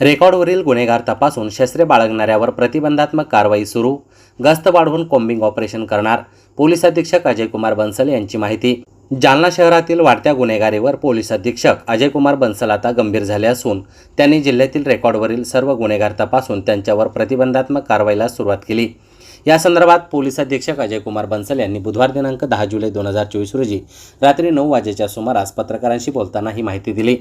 रेकॉर्डवरील गुन्हेगार तपासून शस्त्रे बाळगणाऱ्यावर प्रतिबंधात्मक कारवाई सुरू. गस्त वाढवून कोम्बिंग ऑपरेशन करणार पोलीस अधीक्षक अजयकुमार बन्सल यांची माहिती. जालना शहरातील वाढत्या गुन्हेगारीवर पोलीस अधीक्षक अजयकुमार बन्सल आता गंभीर झाले असून त्यांनी जिल्ह्यातील रेकॉर्डवरील सर्व गुन्हेगार तपासून त्यांच्यावर प्रतिबंधात्मक कारवाईला सुरुवात केली. या संदर्भात पोलीस अधीक्षक अजयकुमार बन्सल यांनी बुधवार दिनांक दहा जुलै दोन हजार चोवीस रोजी रात्री नऊ वाजेच्या सुमारास पत्रकारांशी बोलताना ही माहिती दिली.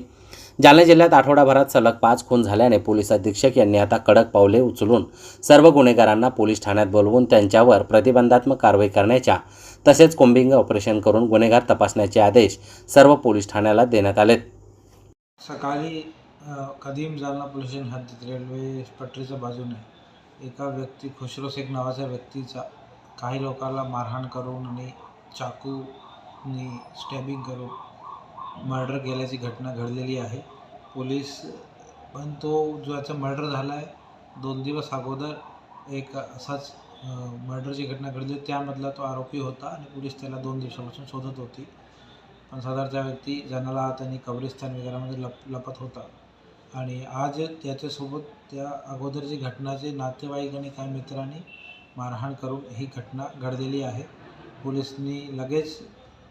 जालना जिल्ह्यात आठवडाभरात सलग पाच खून झाल्याने पोलीस अधीक्षक यांनी आता कडक पावले उचलून सर्व गुन्हेगारांना पोलीस ठाण्यात बोलवून त्यांच्यावर प्रतिबंधात्मक कारवाई करण्याच्या तसेच कोम्बिंग ऑपरेशन करून गुन्हेगार तपासण्याचे आदेश सर्व पोलीस ठाण्याला देण्यात आलेत. सकाळी कधीम कदीम जालना पोलीस स्टेशन हद्दीत रेल्वे पटरीच्या बाजूने एका व्यक्ती खुशरो शेख नावाच्या व्यक्तीचा काही लोकांना मारहाण करून आणि चाकूनी स्टॅबिंग करून मर्डर केल्याची घटना घडलेली आहे. पोलीस पण तो ज्याचा मर्डर झाला आहे दोन दिवस अगोदर एक असाच मर्डरची घटना घडली. त्यामधला तो आरोपी होता आणि पोलीस त्याला दोन दिवसापासून शोधत होती. पण साधारणतः व्यक्ती जनाला त्यांनी कब्रिस्तान वगैरेमध्ये लप लपत होता. आणि आज त्याच्यासोबत त्या अगोदरची घटनाचे नातेवाईक आणि काही मित्रांनी मारहाण करून ही घटना घडलेली आहे. पोलिसनी लगेच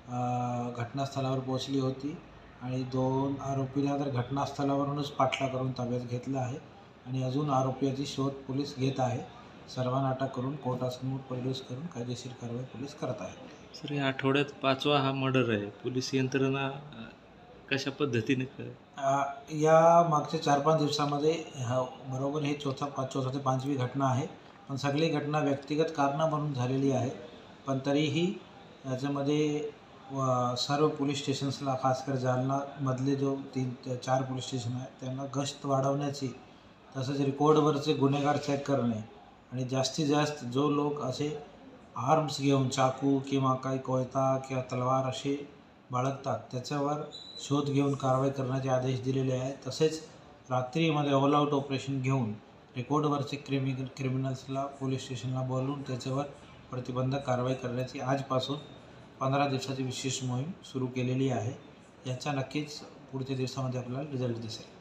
घटनास्थळावर पोहोचली होती आणि दोन आरोपीला तर घटनास्थळावरूनच पाठला करून ताब्यात घेतलं आहे आणि अजून आरोपीची शोध पोलीस घेत आहे. सर्वांना अटक करून कोर्टासमोर प्रोड्यूस करून कायदेशीर कारवाई पोलीस करत आहेत. सर या आठवड्यात पाचवा हा मर्डर आहे. पोलीस यंत्रणा कशा पद्धतीने या मागच्या चार पाच दिवसामध्ये हा बरोबर हे चौथा पाच चौथा ते पाचवी घटना आहे. पण सगळी घटना व्यक्तिगत कारणं म्हणून झालेली आहे. पण तरीही याच्यामध्ये व सर्व पोलीस स्टेशन्सला खासकर जालनामधले जो तीन ते चार पोलीस स्टेशन आहेत त्यांना गस्त वाढवण्याची तसंच रेकॉर्डवरचे गुन्हेगार चेक करणे आणि जास्तीत जास्त जो लोक असे आर्म्स घेऊन चाकू किंवा काही कोयता किंवा तलवार असे बाळगतात त्याच्यावर शोध घेऊन कारवाई करण्याचे आदेश दिलेले आहेत. तसेच रात्रीमध्ये ऑल आऊट ऑपरेशन घेऊन रेकॉर्डवरचे क्रिमि क्रिमिनल्सला पोलीस स्टेशनला बोलवून त्याच्यावर प्रतिबंधक कारवाई करण्याची आजपासून पंधरा दिवसाची विशेष मोहीम सुरू केलेली आहे. याचा नक्कीच पुढच्या दिवसामध्ये आपल्याला रिझल्ट दिसेल.